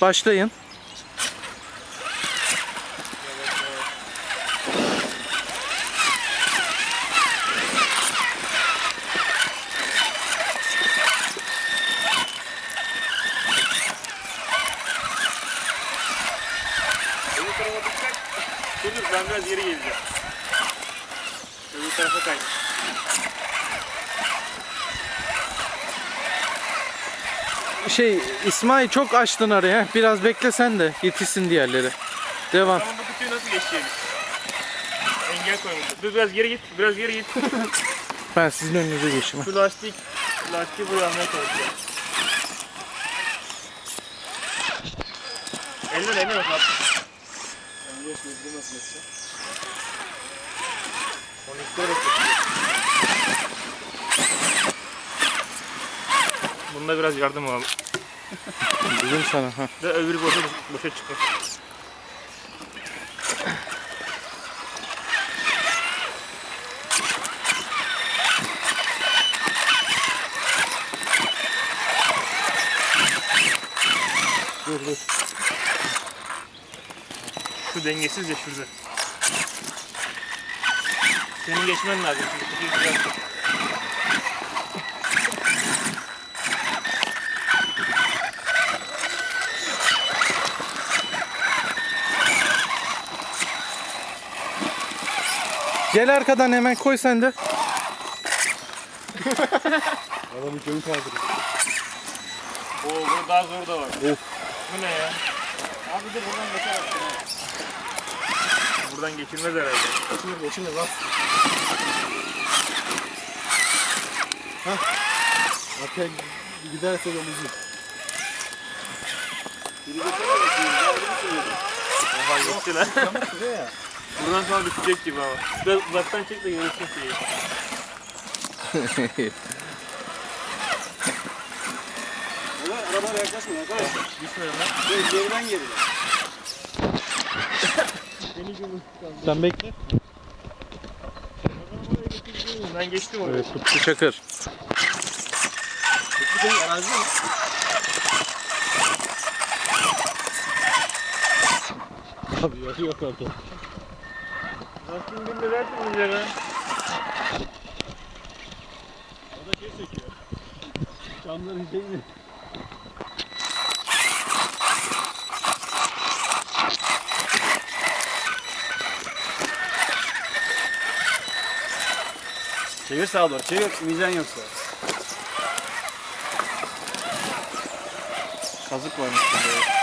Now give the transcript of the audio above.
Başlayın. Öbür tarafa dikkat. Dur dur ben biraz geri geleceğim. Öbür tarafa kay. Şey İsmail çok açtın araya. Biraz beklesen de yetişsin diğerleri. Devam. Tamam bu kutuyu nasıl geçeceğiz? Engel koymadım. Dur biraz geri git. Biraz geri git. Ben sizin önünüze geçeyim. Şu lastik, lastiği buraya almaya çalışacağım. Eller eller bak. Ben biliyorsunuz bu nasıl geçecek? Onu ister Bunda biraz yardım alalım. Dedim sana. Ha. Ve öbürü boşa, boşa çıkmış. Dur dur. Şu dengesiz ya şurada. Senin geçmen lazım. Şimdi Gel arkadan hemen koy sen de. Adamın köyü kaldırıyor. Oo burada daha zor da var. Of. Bu ne ya? Abi de buradan geçer. Buradan geçilmez herhalde. Geçinir geçinir lan. Arkaya giderse yol uzun. Biri geçemez. Oha gitti lan. Şuraya. Buradan sonra düşecek gibi ama. Biraz uzaktan çek de görürsün şeyi. Ulan arabaya yaklaşmayın arkadaşlar. Düşmüyorum lan. Böyle geriden geriden. Sen bekle. Ben geçtim oraya. Evet Kutlu Çakır. Bu senin arazi mi? Abi yok yok orada. Nasıl bin lira ya lan? O da şey çekiyor. Camların şeyini. Çevir sağa doğru. Çevir. Mizan yoksa. Kazık varmış burada.